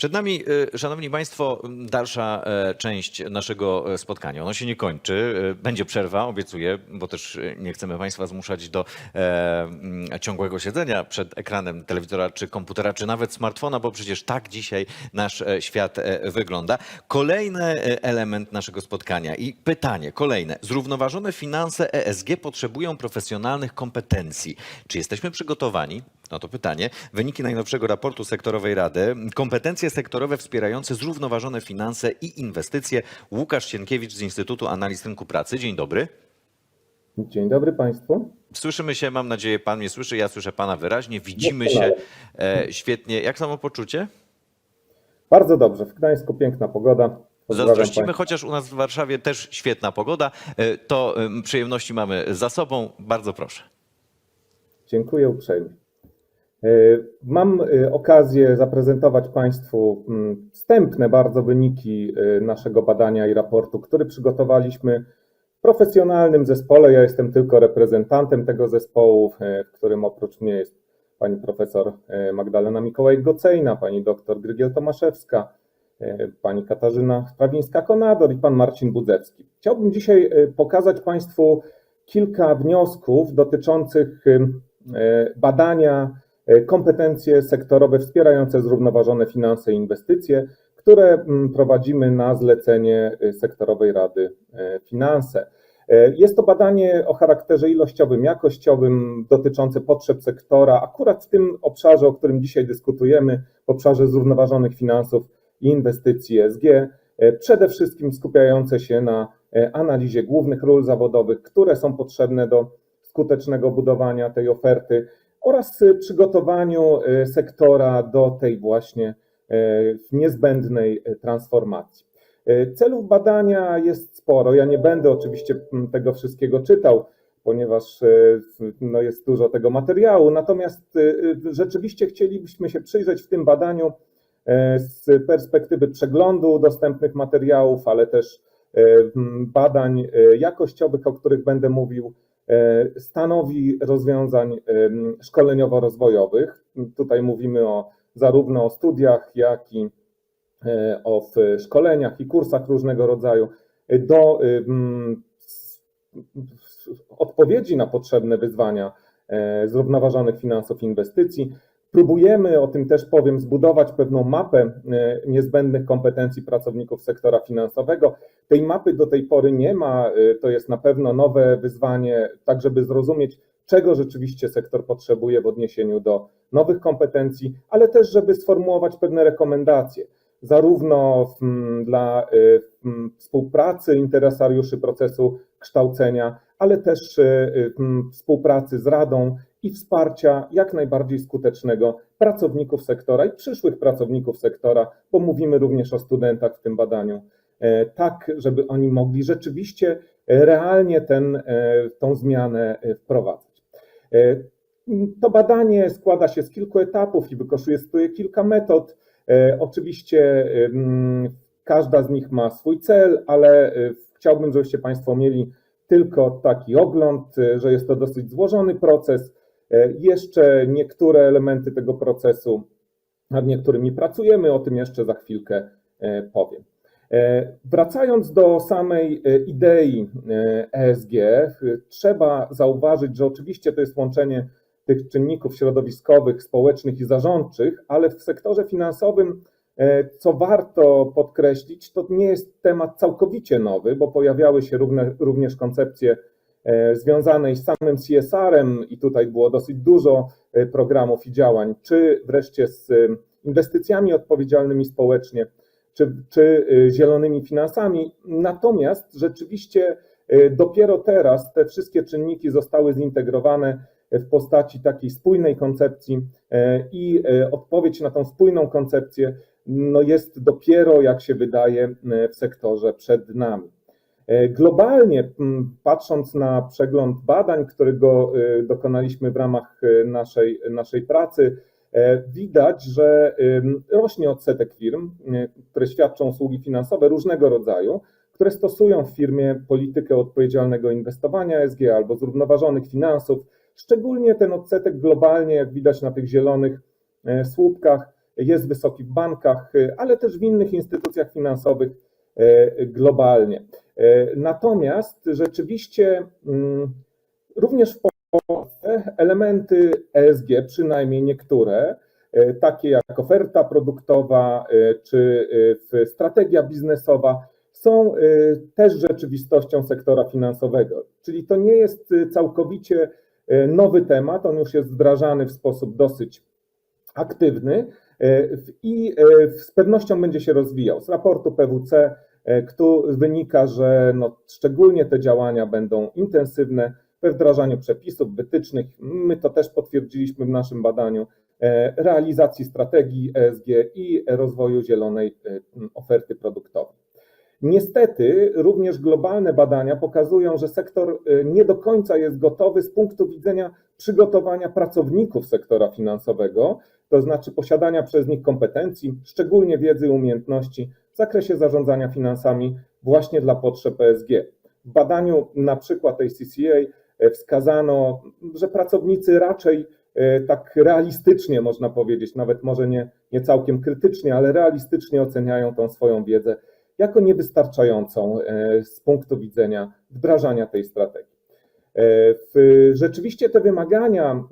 Przed nami, y, szanowni państwo, dalsza e, część naszego e, spotkania. Ono się nie kończy. y, Będzie przerwa, obiecuję, bo też nie chcemy państwa zmuszać do e, m, ciągłego siedzenia przed ekranem telewizora czy komputera, czy nawet smartfona, bo przecież tak dzisiaj nasz e, świat e, wygląda. Kolejny e, element naszego spotkania i pytanie kolejne. Zrównoważone finanse ESG potrzebują profesjonalnych kompetencji. Czy jesteśmy przygotowani? No to pytanie. Wyniki najnowszego raportu sektorowej Rady. Kompetencje sektorowe wspierające zrównoważone finanse i inwestycje. Łukasz Sienkiewicz z Instytutu Analiz Rynku Pracy. Dzień dobry. Dzień dobry Państwu. Słyszymy się, mam nadzieję, pan mnie słyszy, ja słyszę pana wyraźnie. Widzimy się e, świetnie. Jak samopoczucie? Bardzo dobrze. W Gdańsku piękna pogoda. Zazdrościmy, chociaż u nas w Warszawie też świetna pogoda. E, To em, przyjemności mamy za sobą. Bardzo proszę. Dziękuję uprzejmie. E, Mam e, okazję zaprezentować Państwu mm, wstępne bardzo wyniki e, naszego badania i raportu, który przygotowaliśmy w profesjonalnym zespole. Ja jestem tylko reprezentantem tego zespołu, w którym oprócz mnie jest pani profesor Magdalena Mikołaj-Gocejna, pani doktor Grygiel Tomaszewska, pani Katarzyna Prawińska-Konador i pan Marcin Budzewski. Chciałbym dzisiaj pokazać Państwu kilka wniosków dotyczących badania kompetencje sektorowe wspierające zrównoważone finanse i inwestycje, które mm, prowadzimy na zlecenie e, sektorowej Rady e, Finanse. E, Jest to badanie o charakterze ilościowym, jakościowym, dotyczące potrzeb sektora, akurat w tym obszarze, o którym dzisiaj dyskutujemy, w obszarze zrównoważonych finansów i inwestycji ESG, e, przede wszystkim skupiające się na e, analizie głównych ról zawodowych, które są potrzebne do skutecznego budowania tej oferty oraz przygotowaniu e, sektora do tej właśnie e, niezbędnej e, transformacji. Celów badania jest sporo. Ja nie będę oczywiście tego wszystkiego czytał, ponieważ no jest dużo tego materiału. Natomiast rzeczywiście chcielibyśmy się przyjrzeć w tym badaniu z perspektywy przeglądu dostępnych materiałów, ale też badań jakościowych, o których będę mówił, stanowi rozwiązań em, szkoleniowo-rozwojowych. Tutaj mówimy o zarówno o studiach, jak i e, o szkoleniach i kursach różnego rodzaju e, do odpowiedzi na potrzebne wyzwania e, zrównoważonych finansów i inwestycji. Próbujemy, o tym też powiem, zbudować pewną mapę e, niezbędnych kompetencji pracowników sektora finansowego. Tej mapy do tej pory nie ma, e, to jest na pewno nowe wyzwanie, tak żeby zrozumieć, czego rzeczywiście sektor potrzebuje w odniesieniu do nowych kompetencji, ale też, żeby sformułować pewne rekomendacje, zarówno dla m, współpracy interesariuszy procesu kształcenia, ale też współpracy z Radą i wsparcia jak najbardziej skutecznego pracowników sektora i przyszłych pracowników sektora, bo mówimy również o studentach w tym badaniu, e, tak, żeby oni mogli rzeczywiście realnie ten, e, tą zmianę e, wprowadzać. To badanie składa się z kilku etapów i wykorzystuje kilka metod. Oczywiście każda z nich ma swój cel, ale chciałbym, żebyście Państwo mieli tylko taki ogląd, że jest to dosyć złożony proces. E, Jeszcze niektóre elementy tego procesu, nad niektórymi pracujemy, o tym jeszcze za chwilkę e, powiem. E, Wracając do samej idei ESG, trzeba zauważyć, że oczywiście to jest łączenie tych czynników środowiskowych, społecznych i zarządczych, ale w sektorze finansowym, co warto podkreślić, to nie jest temat całkowicie nowy, bo pojawiały się również koncepcje związanej z samym CSR-em i tutaj było dosyć dużo e, programów i działań, czy wreszcie z e, inwestycjami odpowiedzialnymi społecznie, czy, czy zielonymi finansami. Natomiast rzeczywiście dopiero teraz te wszystkie czynniki zostały zintegrowane w postaci takiej spójnej koncepcji i odpowiedź na tą spójną koncepcję no jest dopiero, jak się wydaje, w sektorze przed nami. E, Globalnie, m, patrząc na przegląd badań, którego y, dokonaliśmy w ramach y, naszej, naszej pracy, e, widać, że rośnie odsetek firm, które świadczą usługi finansowe różnego rodzaju, które stosują w firmie politykę odpowiedzialnego inwestowania ESG albo zrównoważonych finansów. Szczególnie ten odsetek globalnie, jak widać na tych zielonych e, słupkach, jest wysoki w bankach, ale też w innych instytucjach finansowych e, globalnie. E, Natomiast rzeczywiście mm, również w Polsce elementy ESG, przynajmniej niektóre, e, takie jak oferta produktowa e, czy strategia biznesowa, są też rzeczywistością sektora finansowego. Czyli to nie jest całkowicie nowy temat, on już jest wdrażany w sposób dosyć aktywny i z pewnością będzie się rozwijał. Z raportu PWC e, kto wynika, że no, szczególnie te działania będą intensywne we wdrażaniu przepisów, wytycznych. My to też potwierdziliśmy w naszym badaniu e, realizacji strategii ESG i rozwoju zielonej e, oferty produktowej. Niestety, również globalne badania pokazują, że sektor nie do końca jest gotowy z punktu widzenia przygotowania pracowników sektora finansowego, to znaczy posiadania przez nich kompetencji, szczególnie wiedzy i umiejętności w zakresie zarządzania finansami właśnie dla potrzeb ESG. W badaniu na przykład ACCA e, wskazano, że pracownicy raczej e, tak realistycznie można powiedzieć, nawet może nie, nie całkiem krytycznie, ale realistycznie oceniają tą swoją wiedzę jako niewystarczającą e, z punktu widzenia wdrażania tej strategii. Rzeczywiście te wymagania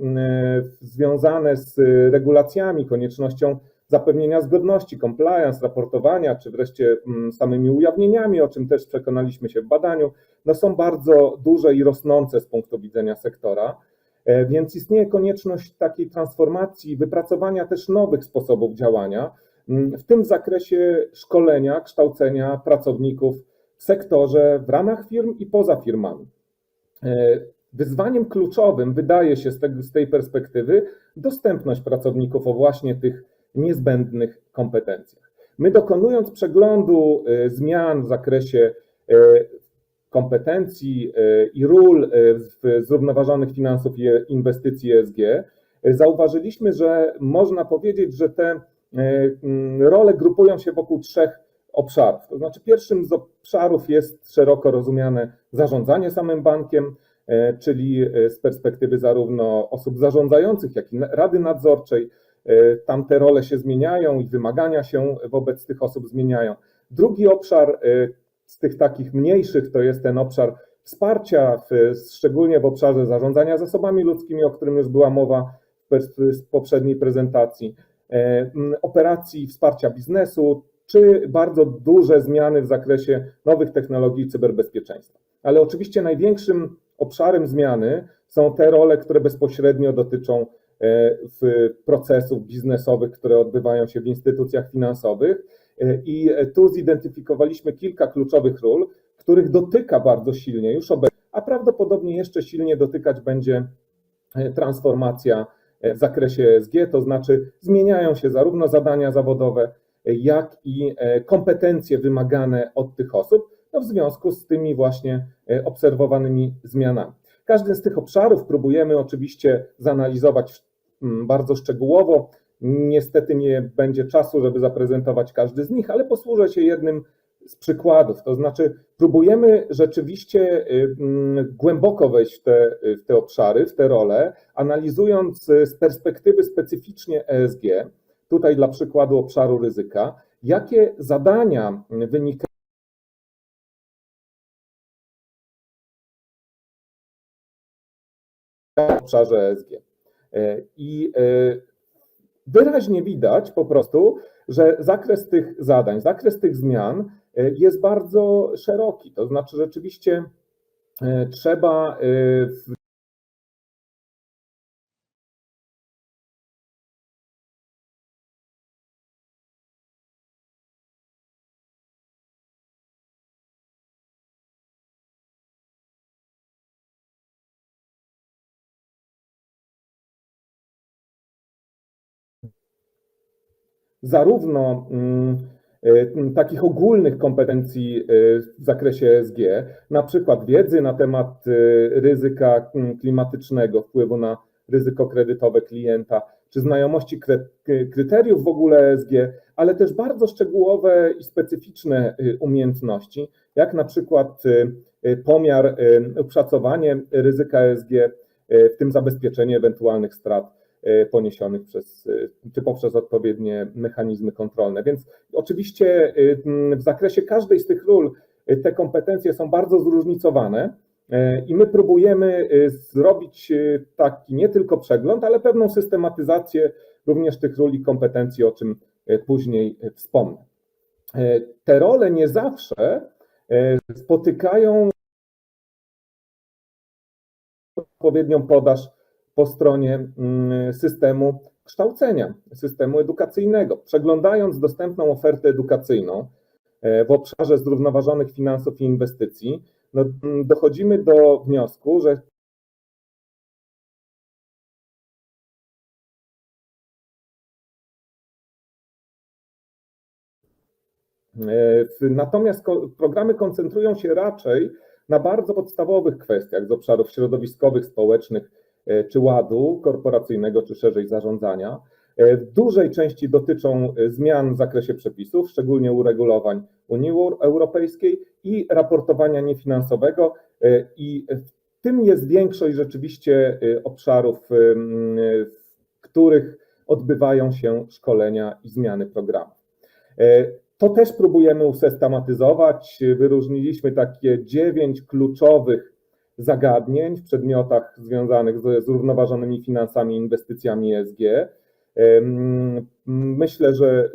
związane z regulacjami, koniecznością zapewnienia zgodności, compliance, raportowania, czy wreszcie mm, samymi ujawnieniami, o czym też przekonaliśmy się w badaniu, no są bardzo duże i rosnące z punktu widzenia sektora. E, Więc istnieje konieczność takiej transformacji, wypracowania też nowych sposobów działania, mm, w tym zakresie szkolenia, kształcenia pracowników w sektorze, w ramach firm i poza firmami. E, Wyzwaniem kluczowym wydaje się z, tej perspektywy dostępność pracowników o właśnie tych niezbędnych kompetencjach. My dokonując przeglądu e, zmian w zakresie e, kompetencji e, i ról w zrównoważonych finansów i inwestycji ESG, zauważyliśmy, że można powiedzieć, że te mm, role grupują się wokół trzech obszarów. To znaczy, pierwszym z obszarów jest szeroko rozumiane zarządzanie samym bankiem, czyli z perspektywy zarówno osób zarządzających, jak i rady nadzorczej. E, Tam te role się zmieniają i wymagania się wobec tych osób zmieniają. Drugi obszar e, z tych takich mniejszych to jest ten obszar wsparcia, szczególnie w obszarze zarządzania zasobami ludzkimi, o którym już była mowa w poprzedniej prezentacji, e, operacji wsparcia biznesu, czy bardzo duże zmiany w zakresie nowych technologii cyberbezpieczeństwa. Ale oczywiście największym obszarem zmiany są te role, które bezpośrednio dotyczą w procesów biznesowych, które odbywają się w instytucjach finansowych. E, I tu zidentyfikowaliśmy kilka kluczowych ról, których dotyka bardzo silnie już obecnie, a prawdopodobnie jeszcze silnie dotykać będzie e, transformacja e, w zakresie ESG, to znaczy zmieniają się zarówno zadania zawodowe, e, jak i e, kompetencje wymagane od tych osób no w związku z tymi właśnie e, obserwowanymi zmianami. Każdy z tych obszarów próbujemy oczywiście zanalizować bardzo szczegółowo. Niestety nie będzie czasu, żeby zaprezentować każdy z nich, ale posłużę się jednym z przykładów. To znaczy, próbujemy rzeczywiście y, mm, głęboko wejść w te, w te obszary, w te role, analizując y, z perspektywy specyficznie ESG, tutaj dla przykładu obszaru ryzyka, jakie zadania wynikają w obszarze ESG. E, I e, wyraźnie widać po prostu, że zakres tych zadań, zakres tych zmian e, jest bardzo szeroki. To znaczy, rzeczywiście trzeba w zarówno mm, e, takich ogólnych kompetencji e, w zakresie ESG, na przykład wiedzy na temat e, ryzyka mm, klimatycznego, wpływu na ryzyko kredytowe klienta, czy znajomości kryteriów w ogóle ESG, ale też bardzo szczegółowe i specyficzne umiejętności, jak na przykład pomiar, e, oszacowanie ryzyka ESG, w tym zabezpieczenie ewentualnych strat poniesionych przez, e, czy poprzez odpowiednie mechanizmy kontrolne. Więc oczywiście e, w zakresie każdej z tych ról e, te kompetencje są bardzo zróżnicowane e, i my próbujemy e, zrobić e, taki nie tylko przegląd, ale pewną systematyzację również tych ról i kompetencji, o czym e, później e, wspomnę. E, Te role nie zawsze e, spotykają odpowiednią podaż po stronie mm, systemu kształcenia, systemu edukacyjnego. Przeglądając dostępną ofertę edukacyjną e, w obszarze zrównoważonych finansów i inwestycji, no, mm, dochodzimy do wniosku, że E, Natomiast programy koncentrują się raczej na bardzo podstawowych kwestiach z obszarów środowiskowych, społecznych czy ładu korporacyjnego, czy szerzej zarządzania. E, W dużej części dotyczą e, zmian w zakresie przepisów, szczególnie uregulowań Unii Eur- Europejskiej i raportowania niefinansowego. e, I w tym jest większość rzeczywiście e, obszarów, w których odbywają się szkolenia i zmiany programów. E, to też próbujemy usystematyzować. Wyróżniliśmy takie dziewięć kluczowych zagadnień w przedmiotach związanych ze zrównoważonymi finansami i inwestycjami ESG. Myślę, że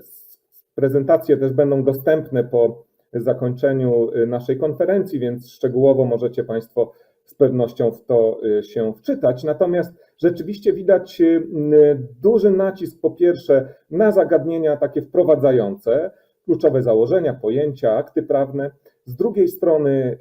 prezentacje też będą dostępne po zakończeniu y, naszej konferencji, więc szczegółowo możecie Państwo z pewnością w to y, się wczytać. Natomiast rzeczywiście widać y, duży nacisk po pierwsze na zagadnienia takie wprowadzające, kluczowe założenia, pojęcia, akty prawne. Z drugiej strony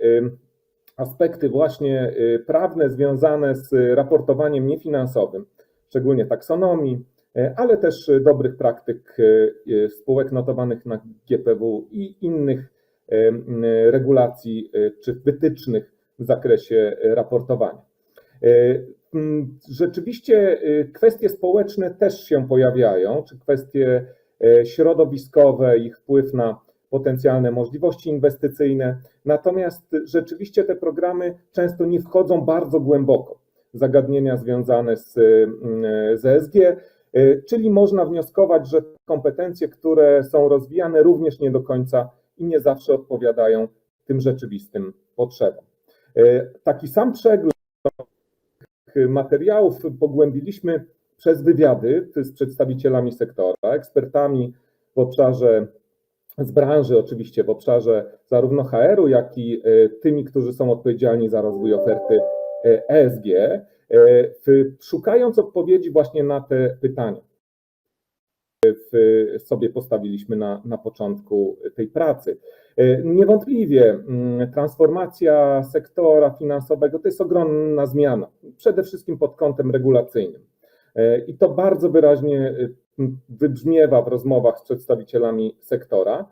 aspekty właśnie y, prawne związane z raportowaniem niefinansowym, szczególnie taksonomii, y, ale też y, dobrych praktyk y, y, spółek notowanych na GPW i innych y, y, regulacji y, czy wytycznych w zakresie y, raportowania. Y, Rzeczywiście y, kwestie społeczne też się pojawiają, czy kwestie środowiskowe, ich wpływ na potencjalne możliwości inwestycyjne. Natomiast rzeczywiście te programy często nie wchodzą bardzo głęboko w zagadnienia związane z, mm, z ESG, e, czyli można wnioskować, że kompetencje, które są rozwijane, również nie do końca i nie zawsze odpowiadają tym rzeczywistym potrzebom. E, Taki sam przegląd materiałów pogłębiliśmy przez wywiady z przedstawicielami sektora, ekspertami w obszarze z branży, oczywiście w obszarze zarówno HR-u, jak i e, tymi, którzy są odpowiedzialni za rozwój oferty e, ESG, e, w- szukając odpowiedzi właśnie na te pytania. Sobie postawiliśmy na, na początku tej pracy. E, Niewątpliwie mm, transformacja sektora finansowego to jest ogromna zmiana, przede wszystkim pod kątem regulacyjnym. E, I to bardzo wyraźnie e, wybrzmiewa w rozmowach z przedstawicielami sektora,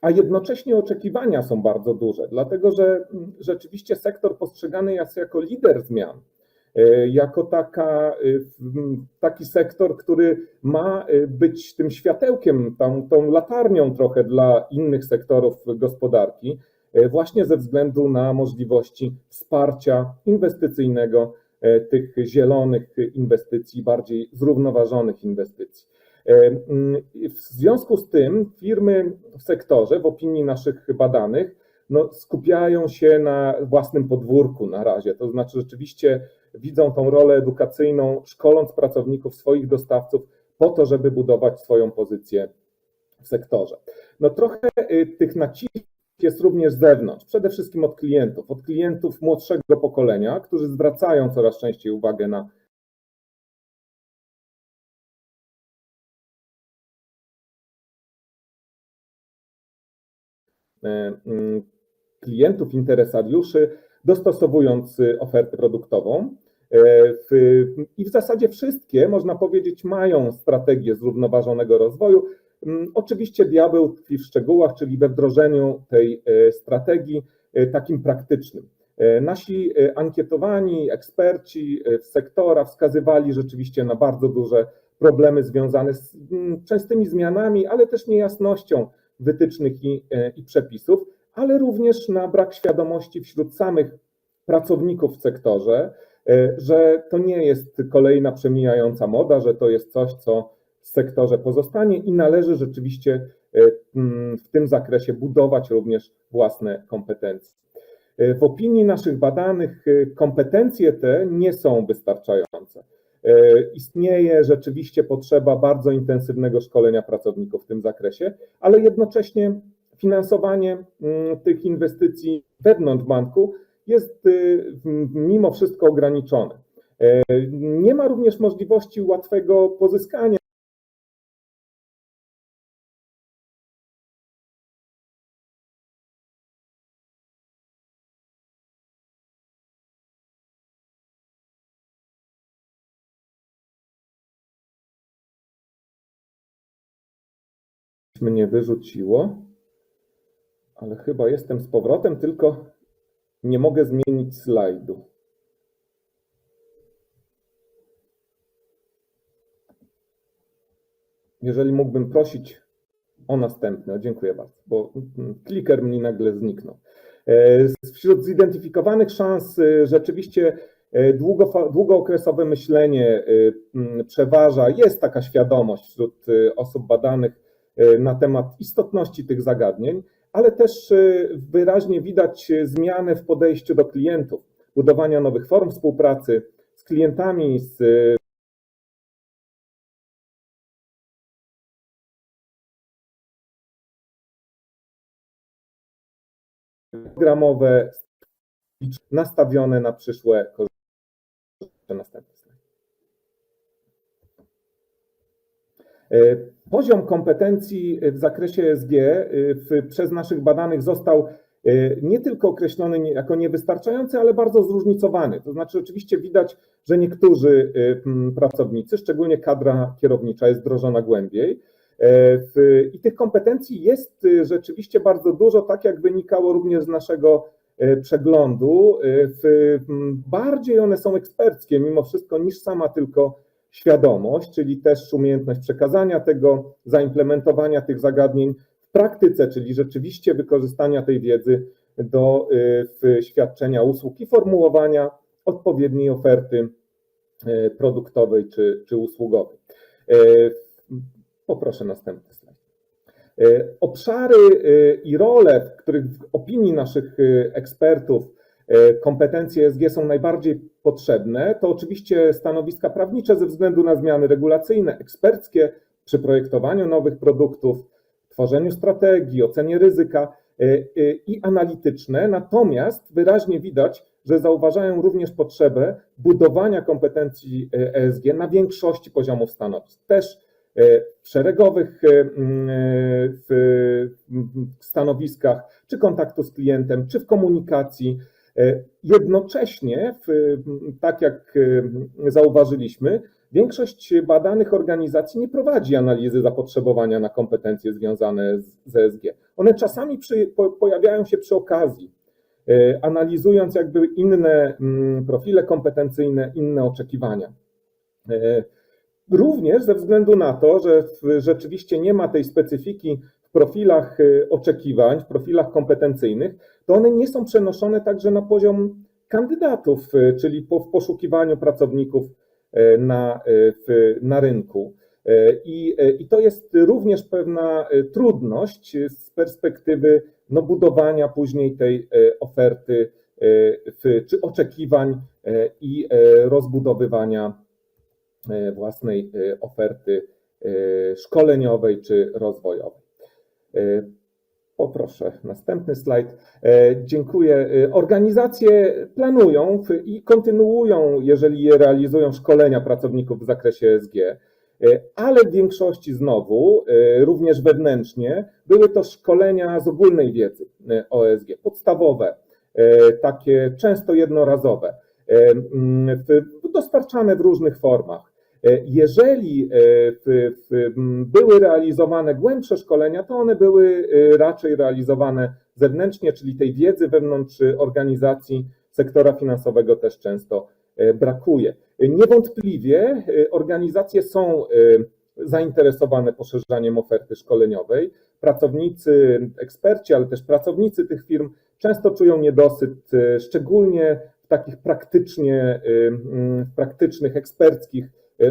a jednocześnie oczekiwania są bardzo duże, dlatego że mm, rzeczywiście sektor postrzegany jest jako lider zmian, e, jako taka, e, taki sektor, który ma e, być tym światełkiem, tą, tą latarnią trochę dla innych sektorów gospodarki, właśnie ze względu na możliwości wsparcia inwestycyjnego tych zielonych inwestycji, bardziej zrównoważonych inwestycji. E, mm, W związku z tym firmy w sektorze, w opinii naszych badanych, no, skupiają się na własnym podwórku na razie. To znaczy, rzeczywiście widzą tą rolę edukacyjną, szkoląc pracowników, swoich dostawców, po to, żeby budować swoją pozycję w sektorze. No, trochę y, tych nacisków jest również z zewnątrz, przede wszystkim od klientów, od klientów młodszego pokolenia, którzy zwracają coraz częściej uwagę na klientów, interesariuszy, dostosowując y, ofertę produktową. E, I w zasadzie wszystkie, można powiedzieć, mają strategię zrównoważonego rozwoju. Mm, Oczywiście diabeł tkwi w szczegółach, czyli we wdrożeniu tej e, strategii e, takim praktycznym. E, Nasi e, ankietowani eksperci e, z sektora wskazywali rzeczywiście na bardzo duże problemy związane z mm, częstymi zmianami, ale też niejasnością wytycznych i, e, i przepisów, ale również na brak świadomości wśród samych pracowników w sektorze, e, że to nie jest kolejna przemijająca moda, że to jest coś, co w sektorze pozostanie i należy rzeczywiście e, mm, w tym zakresie budować również własne kompetencje. W opinii naszych badanych kompetencje te nie są wystarczające. E, Istnieje rzeczywiście potrzeba bardzo intensywnego szkolenia pracowników w tym zakresie, ale jednocześnie finansowanie mm, tych inwestycji wewnątrz banku jest y, mimo wszystko ograniczone. E, Nie ma również możliwości łatwego pozyskania mnie wyrzuciło, ale chyba jestem z powrotem, tylko nie mogę zmienić slajdu. Jeżeli mógłbym prosić o następne, dziękuję bardzo, bo kliker mi nagle zniknął. E, Wśród zidentyfikowanych szans e, rzeczywiście e, długookresowe myślenie przeważa. Jest taka świadomość wśród osób badanych na temat istotności tych zagadnień, ale też e, wyraźnie widać e, zmianę w podejściu do klientów, budowania nowych form współpracy z klientami, z e, programowe nastawione na przyszłe korzyści. Poziom kompetencji w zakresie ESG e, w, przez naszych badanych został e, nie tylko określony jako niewystarczający, ale bardzo zróżnicowany. To znaczy, oczywiście widać, że niektórzy m, pracownicy, szczególnie kadra kierownicza, jest wdrożona głębiej. I tych kompetencji jest rzeczywiście bardzo dużo, tak jak wynikało również z naszego przeglądu. Bardziej one są eksperckie mimo wszystko niż sama tylko świadomość, czyli też umiejętność przekazania tego, zaimplementowania tych zagadnień w praktyce, czyli rzeczywiście wykorzystania tej wiedzy do y, świadczenia usług i formułowania odpowiedniej oferty y, produktowej czy, czy usługowej. Y, Poproszę następny slajd. Obszary i role, w których w opinii naszych ekspertów kompetencje ESG są najbardziej potrzebne, to oczywiście stanowiska prawnicze ze względu na zmiany regulacyjne, eksperckie przy projektowaniu nowych produktów, tworzeniu strategii, ocenie ryzyka y, y, i analityczne. Natomiast wyraźnie widać, że zauważają również potrzebę budowania kompetencji y, ESG na większości poziomów stanowisk. Też w szeregowych stanowiskach, czy kontaktu z klientem, czy w komunikacji. E, Jednocześnie, tak jak e, zauważyliśmy, większość badanych organizacji nie prowadzi analizy zapotrzebowania na kompetencje związane z ESG. One czasami przy, po, pojawiają się przy okazji, e, analizując jakby inne mm, profile kompetencyjne, inne oczekiwania. Również ze względu na to, że rzeczywiście nie ma tej specyfiki profilach e, oczekiwań, w profilach kompetencyjnych, to one nie są przenoszone także na poziom kandydatów, y, czyli po, w poszukiwaniu pracowników y, na, y, w, na rynku. Y, I, y, I to jest również pewna y, trudność y, z perspektywy no, budowania później tej y, oferty y, w, czy oczekiwań y, i y, rozbudowywania y, własnej y, oferty y, szkoleniowej czy rozwojowej. Y, Poproszę następny slajd. E, Dziękuję. E, Organizacje planują i kontynuują, jeżeli je realizują, szkolenia pracowników w zakresie ESG, e, ale w większości znowu, e, również wewnętrznie, były to szkolenia z ogólnej wiedzy e, o ESG, podstawowe, e, takie często jednorazowe, e, dostarczane w różnych formach. E, Jeżeli e, w, w, były realizowane głębsze szkolenia, to one były e, raczej realizowane zewnętrznie, czyli tej wiedzy wewnątrz organizacji sektora finansowego też często brakuje. Niewątpliwie organizacje są zainteresowane poszerzaniem oferty szkoleniowej. Pracownicy, eksperci, ale też pracownicy tych firm często czują niedosyt, szczególnie w takich praktycznie, w praktycznych, eksperckich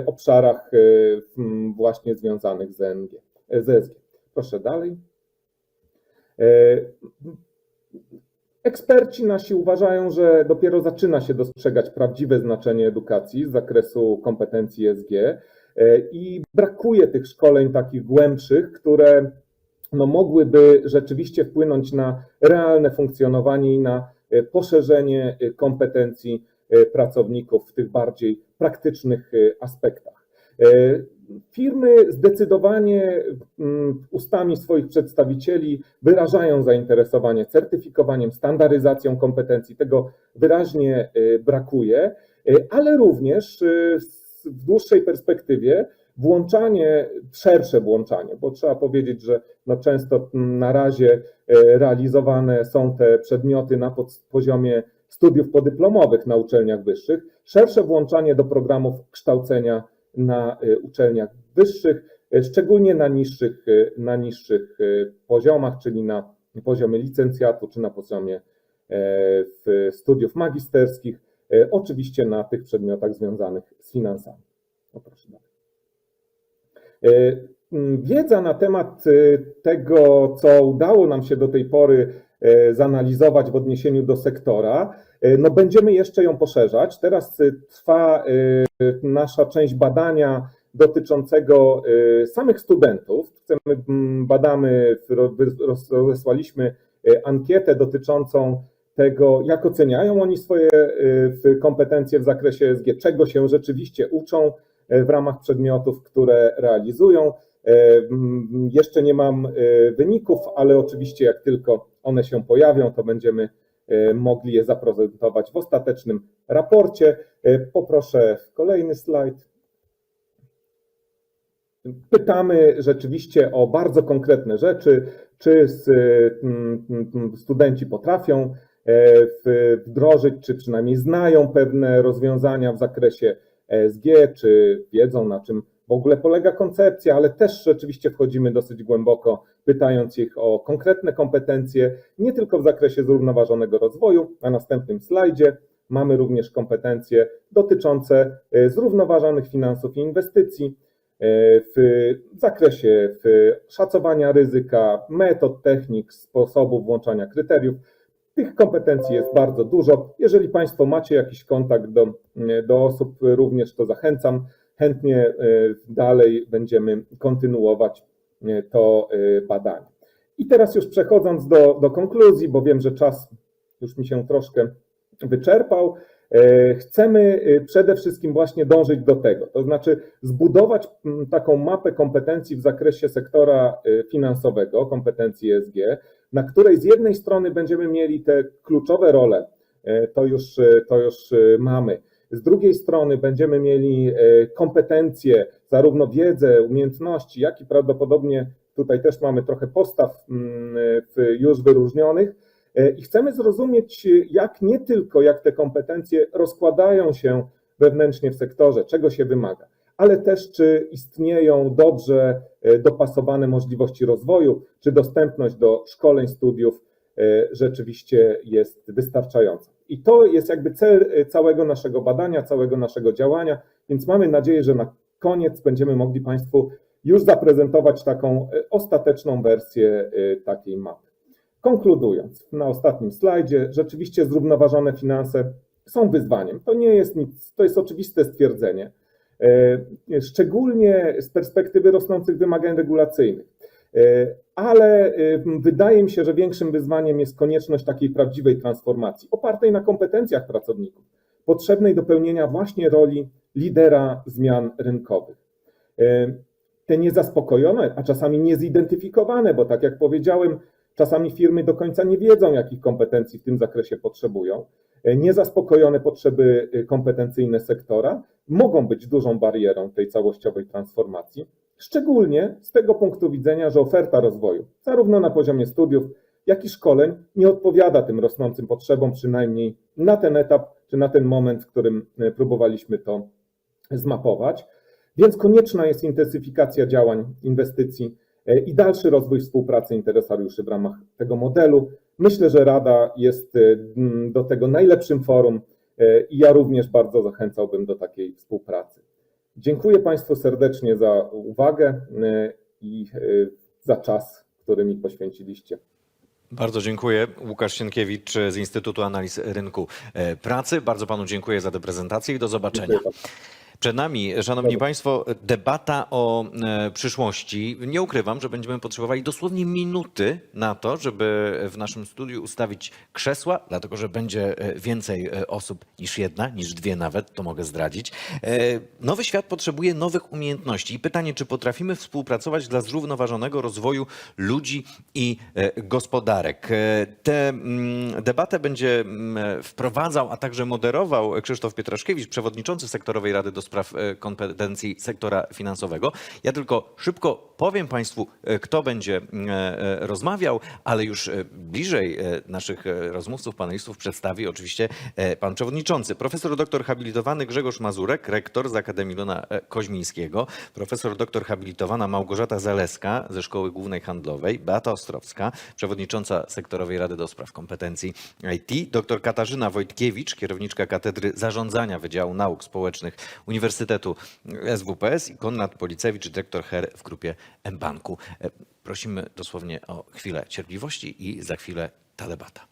obszarach y, mm, właśnie związanych z ENG, z ESG. Proszę dalej. E, Eksperci nasi uważają, że dopiero zaczyna się dostrzegać prawdziwe znaczenie edukacji z zakresu kompetencji ESG e, i brakuje tych szkoleń takich głębszych, które no, mogłyby rzeczywiście wpłynąć na realne funkcjonowanie i na e, poszerzenie e, kompetencji e, pracowników w tych bardziej praktycznych e, aspektach. E, Firmy zdecydowanie mm, ustami swoich przedstawicieli wyrażają zainteresowanie certyfikowaniem, standaryzacją kompetencji. Tego wyraźnie brakuje, ale również w dłuższej perspektywie włączanie, szersze włączanie, bo trzeba powiedzieć, że no często mm, na razie realizowane są te przedmioty na poziomie studiów podyplomowych na uczelniach wyższych, szersze włączanie do programów kształcenia na y, uczelniach wyższych, y, szczególnie na niższych, y, na niższych poziomach, czyli na poziomie licencjatu czy na poziomie e, studiów magisterskich, e, oczywiście na tych przedmiotach związanych z finansami. O, proszę dalej. E, Wiedza na temat tego, co udało nam się do tej pory zanalizować w odniesieniu do sektora, e, no będziemy jeszcze ją poszerzać. Teraz e, trwa e, nasza część badania dotyczącego samych studentów. Chcemy, mm, badamy, rozesłaliśmy ankietę dotyczącą tego, jak oceniają oni swoje kompetencje w zakresie ESG, czego się rzeczywiście uczą w ramach przedmiotów, które realizują. Y, mm, Jeszcze nie mam y, wyników, ale oczywiście jak tylko one się pojawią, to będziemy y, mogli je zaprezentować w ostatecznym raporcie. Poproszę kolejny slajd. Pytamy rzeczywiście o bardzo konkretne rzeczy, czy mm, mm, studenci potrafią e, wdrożyć, czy przynajmniej znają pewne rozwiązania w zakresie ESG, czy wiedzą na czym w ogóle polega koncepcja, ale też rzeczywiście wchodzimy dosyć głęboko, pytając ich o konkretne kompetencje, nie tylko w zakresie zrównoważonego rozwoju. Na następnym slajdzie mamy również kompetencje dotyczące e, zrównoważonych finansów i inwestycji w zakresie w szacowania ryzyka, metod, technik, sposobów włączania kryteriów. Tych kompetencji jest bardzo dużo. Jeżeli Państwo macie jakiś kontakt do, do osób, również to zachęcam. Chętnie e, dalej będziemy kontynuować e, to e, badanie. I teraz już przechodząc do, do konkluzji, bo wiem, że czas już mi się troszkę wyczerpał. Chcemy przede wszystkim właśnie dążyć do tego, to znaczy zbudować taką mapę kompetencji w zakresie sektora finansowego, kompetencji ESG, na której z jednej strony będziemy mieli te kluczowe role, to już, to już mamy. Z drugiej strony będziemy mieli e, kompetencje, zarówno wiedzę, umiejętności, jak i prawdopodobnie tutaj też mamy trochę postaw mm, już wyróżnionych, E, I chcemy zrozumieć, jak nie tylko jak te kompetencje rozkładają się wewnętrznie w sektorze, czego się wymaga, ale też czy istnieją dobrze e, dopasowane możliwości rozwoju, czy dostępność do szkoleń, studiów rzeczywiście jest wystarczająca. I to jest jakby cel e, całego naszego badania, całego naszego działania, więc mamy nadzieję, że na koniec będziemy mogli Państwu już zaprezentować taką e, ostateczną wersję e, takiej mapy. Konkludując, na ostatnim slajdzie, rzeczywiście zrównoważone finanse są wyzwaniem. To nie jest nic, to jest oczywiste stwierdzenie, szczególnie z perspektywy rosnących wymagań regulacyjnych. E, Ale e, wydaje mi się, że większym wyzwaniem jest konieczność takiej prawdziwej transformacji, opartej na kompetencjach pracowników, potrzebnej do pełnienia właśnie roli lidera zmian rynkowych. E, Te niezaspokojone, a czasami niezidentyfikowane, bo tak jak powiedziałem, Czasami firmy do końca nie wiedzą, jakich kompetencji w tym zakresie potrzebują. E, Niezaspokojone potrzeby e, kompetencyjne sektora mogą być dużą barierą tej całościowej transformacji, szczególnie z tego punktu widzenia, że oferta rozwoju, zarówno na poziomie studiów, jak i szkoleń, nie odpowiada tym rosnącym potrzebom, przynajmniej na ten etap, czy na ten moment, w którym e, próbowaliśmy to zmapować. Więc konieczna jest intensyfikacja działań, inwestycji e, i dalszy rozwój współpracy interesariuszy w ramach tego modelu. Myślę, że Rada jest e, do tego najlepszym forum, I ja również bardzo zachęcałbym do takiej współpracy. Dziękuję Państwu serdecznie za uwagę e, i e, za czas, który mi poświęciliście. Bardzo dziękuję. Łukasz Sienkiewicz z Instytutu Analiz Rynku e, Pracy. Bardzo panu dziękuję za tę prezentację i do zobaczenia. Przed nami, szanowni państwo, debata o e, przyszłości. Nie ukrywam, że będziemy potrzebowali dosłownie minuty na to, żeby w naszym studiu ustawić krzesła, dlatego że będzie e, więcej e, osób niż jedna, niż dwie nawet, to mogę zdradzić. Nowy świat potrzebuje nowych umiejętności i pytanie, czy potrafimy współpracować dla zrównoważonego rozwoju ludzi i gospodarek. Tę mm, debatę będzie mm, wprowadzał, a także moderował Krzysztof Pietraszkiewicz, przewodniczący Sektorowej Rady do Spraw e, Kompetencji Sektora Finansowego. Ja tylko szybko powiem Państwu, e, kto będzie e, rozmawiał, ale już bliżej naszych rozmówców, panelistów przedstawi oczywiście pan przewodniczący, profesor doktor habilitowany Grzegorz Mazurek, rektor z Akademii Lona Koźmińskiego, profesor doktor habilitowana Małgorzata Zaleska ze Szkoły Głównej Handlowej, Beata Ostrowska, przewodnicząca Sektorowej Rady do Spraw Kompetencji IT, dr Katarzyna Wojtkiewicz, kierowniczka Katedry Zarządzania Wydziału Nauk Społecznych Uniwersytetu SWPS i Konrad Policewicz, dyrektor HER w grupie mBanku. E, Prosimy dosłownie o chwilę cierpliwości i za chwilę ta debata.